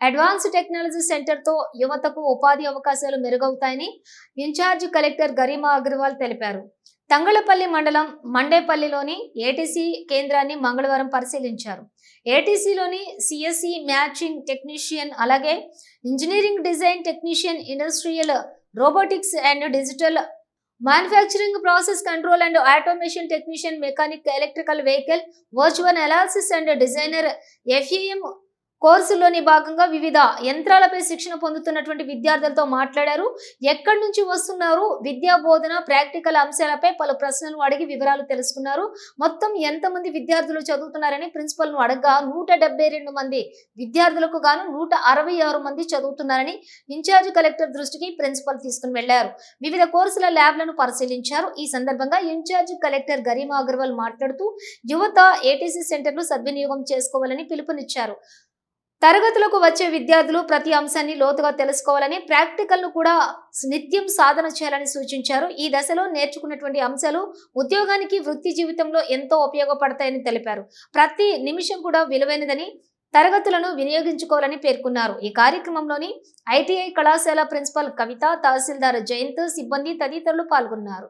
Advance technology సెంటర్తో యువతకు ఉపాధి అవకాశాలు మెరుగవుతాయని ఇన్ఛార్జ్ కలెక్టర్ గరిమా అగర్వాల్ తెలిపారు. తంగళపల్లి మండలం మండేపల్లిలోని ఏటీసీ కేంద్రాన్ని మంగళవారం పరిశీలించారు. ఏటీసీలోని సిఎస్సి మ్యాచింగ్ టెక్నీషియన్ అలాగే engineering design technician industrial robotics and digital manufacturing process control and automation technician mechanic electrical vehicle virtual analysis and designer FEM కోర్సులోని భాగంగా వివిధ యంత్రాలపై శిక్షణ పొందుతున్నటువంటి విద్యార్థులతో మాట్లాడారు. ఎక్కడి నుంచి వస్తున్నారు? విద్యా బోధన ప్రాక్టికల్ అంశాలపై పలు ప్రశ్నలు అడిగి వివరాలు తెలుసుకున్నారు. మొత్తం ఎంతమంది విద్యార్థులు చదువుతున్నారని ప్రిన్సిపల్ను అడగగా నూట రెండు మంది విద్యార్థులకు గాను నూట అరవై ఆరు మంది చదువుతున్నారని ఇన్ఛార్జ్ కలెక్టర్ దృష్టికి ప్రిన్సిపల్ తీసుకుని వెళ్ళారు వివిధ కోర్సుల ల్యాబ్లను పరిశీలించారు. ఈ సందర్భంగా ఇన్ఛార్జ్ కలెక్టర్ గరిమా అగర్వాల్ మాట్లాడుతూ యువత ఏటీసీ సెంటర్లు సద్వినియోగం చేసుకోవాలని పిలుపునిచ్చారు. తరగతులకు వచ్చే విద్యార్థులు ప్రతి అంశాన్ని లోతుగా తెలుసుకోవాలని ప్రాక్టికల్ను కూడా నిత్యం సాధన చేయాలని సూచించారు. ఈ దశలో నేర్చుకున్నటువంటి అంశాలు ఉద్యోగానికి వృత్తి జీవితంలో ఎంతో ఉపయోగపడతాయని తెలిపారు. ప్రతి నిమిషం కూడా విలువైనదని తరగతులను వినియోగించుకోవాలని పేర్కొన్నారు. ఈ కార్యక్రమంలోని ఐటీఐ కళాశాల ప్రిన్సిపల్ కవిత తహసీల్దార్ జయంత్ సిబ్బంది తదితరులు పాల్గొన్నారు.